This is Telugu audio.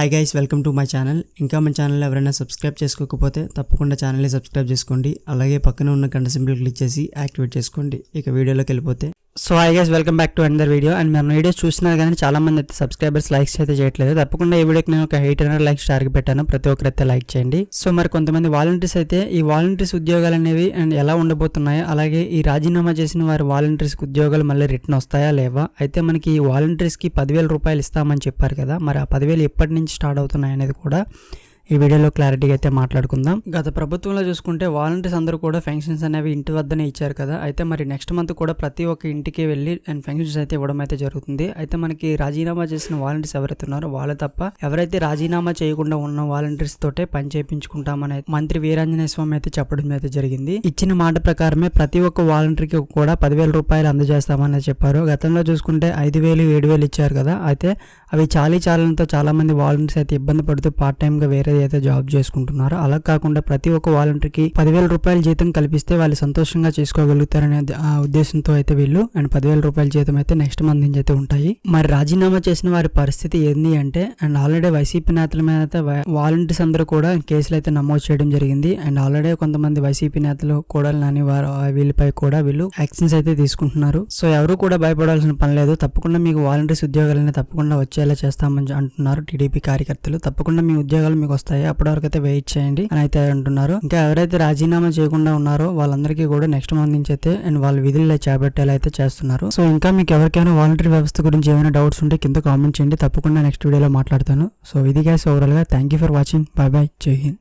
Hi guys welcome to my channel ఇంకా మన ఛానల్ ఎవరైనా సబ్స్క్రైబ్ చేసుకోకపోతే తప్పకుండా ఛానల్ని సబ్స్క్రైబ్ చేసుకోండి. అలాగే పక్కన ఉన్న గంట సింబల్ క్లిక్ చేసి యాక్టివేట్ చేసుకోండి. ఇక వీడియోలోకి వెళ్ళిపోతే so hi guys welcome back to అందర్ వీడియో అండ్ మన వీడియోస్ చూస్తున్నారు కానీ చాలా మంది అయితే సబ్స్క్రైబర్స్ లైక్స్ అయితే చేయట్లేదు. తప్పకుండా ఈ వీడియోకి నేను ఒక ఎయిట్ హండ్రెడ్ లైక్స్ టార్గెట్ పెట్టాను. ప్రతి ఒక్కరైతే లైక్ చేయండి. సో మరి కొంతమంది వాలంటీర్స్ అయితే ఈ వాలంటీర్స్ ఉద్యోగాలు అనేవి అండ్ ఎలా ఉండబోతున్నాయో అలాగే ఈ రాజీనామా చేసిన వారి వాలంటీర్స్కి ఉద్యోగాలు మళ్ళీ రిటర్న్ వస్తాయా లేవా? అయితే మనకి ఈ వాలంటీర్స్కి పదివేల రూపాయలు ఇస్తామని చెప్పారు కదా మరి ఆ పదివేలు ఎప్పటి నుంచి స్టార్ట్ అవుతున్నాయి అనేది కూడా ఈ వీడియోలో క్లారిటీగా అయితే మాట్లాడుకుందాం. గత ప్రభుత్వంలో చూసుకుంటే వాలంటీర్స్ అందరూ కూడా ఫంక్షన్స్ అనేవి ఇంటి వద్దనే ఇచ్చారు కదా. అయితే మరి నెక్స్ట్ మంత్ కూడా ప్రతి ఒక్క ఇంటికి వెళ్ళి అండ్ ఫంక్షన్స్ అయితే ఇవ్వడం అయితే జరుగుతుంది. అయితే మనకి రాజీనామా చేసిన వాలంటీర్స్ ఎవరైతే ఉన్నారో వాళ్ళు తప్ప ఎవరైతే రాజీనామా చేయకుండా ఉన్న వాలంటీర్స్ తోటే పని చేయించుకుంటామని మంత్రి వీరాంజనేయ స్వామి అయితే చెప్పడం అయితే జరిగింది. ఇచ్చిన మాట ప్రకారమే ప్రతి ఒక్క వాలంటీర్కి కూడా పదివేల రూపాయలు అందజేస్తామని చెప్పారు. గతంలో చూసుకుంటే ఐదు వేలు ఏడు వేలు ఇచ్చారు కదా. అయితే అవి చాలీ చాలనతో చాలా మంది వాలంటీర్స్ అయితే ఇబ్బంది పడుతూ పార్ట్ టైమ్గా వేరే అయితే జాబ్ చేసుకుంటున్నారు. అలా కాకుండా ప్రతి ఒక్క వాలంటీర్కి పదివేల రూపాయల జీతం కల్పిస్తే వాళ్ళు సంతోషంగా చేసుకోగలుగుతారనే ఉద్దేశంతో అయితే వీళ్ళు అండ్ పదివేల రూపాయల జీతం అయితే నెక్స్ట్ మంత్ నుంచి అయితే ఉంటాయి. మరి రాజీనామా చేసిన వారి పరిస్థితి ఏంది అంటే అండ్ ఆల్రెడీ వైసీపీ నేతల మీద అయితే వాలంటీర్స్ అందరూ కూడా కేసులు అయితే నమోదు చేయడం జరిగింది. అండ్ ఆల్రెడీ కొంతమంది వైసీపీ నేతలు కూడా నాని వారు వీళ్ళపై కూడా వీళ్ళు యాక్షన్స్ అయితే తీసుకుంటున్నారు. సో ఎవరు కూడా భయపడాల్సిన పని లేదు. తప్పకుండా మీకు వాలంటీర్స్ ఉద్యోగాలనే తప్పకుండా వచ్చేలా చేస్తామని అంటున్నారు టీడీపీ కార్యకర్తలు. తప్పకుండా మీ ఉద్యోగాలు మీకు వస్తాయి. అప్పటి వరకు అయితే వెయిట్ చేయండి అని అయితే అంటున్నారు. ఇంకా ఎవరైతే రాజీనామా చేయకుండా ఉన్నారో వాళ్ళందరికీ కూడా నెక్స్ట్ మంత్ నుంచి అయితే అండ్ వాళ్ళ విధులు చేపట్టేలా అయితే చేస్తున్నారు. సో ఇంకా మీకు ఎవరికైనా వాలంటరీ వ్యవస్థ గురించి ఏమైనా డౌట్స్ ఉంటే కింద కామెంట్ చేయండి. తప్పకుండా నెక్స్ట్ వీడియోలో మాట్లాడతాను. సో ఇది గ్యాస్ ఓవరాల్గా thank you for watching bye bye జై హింద్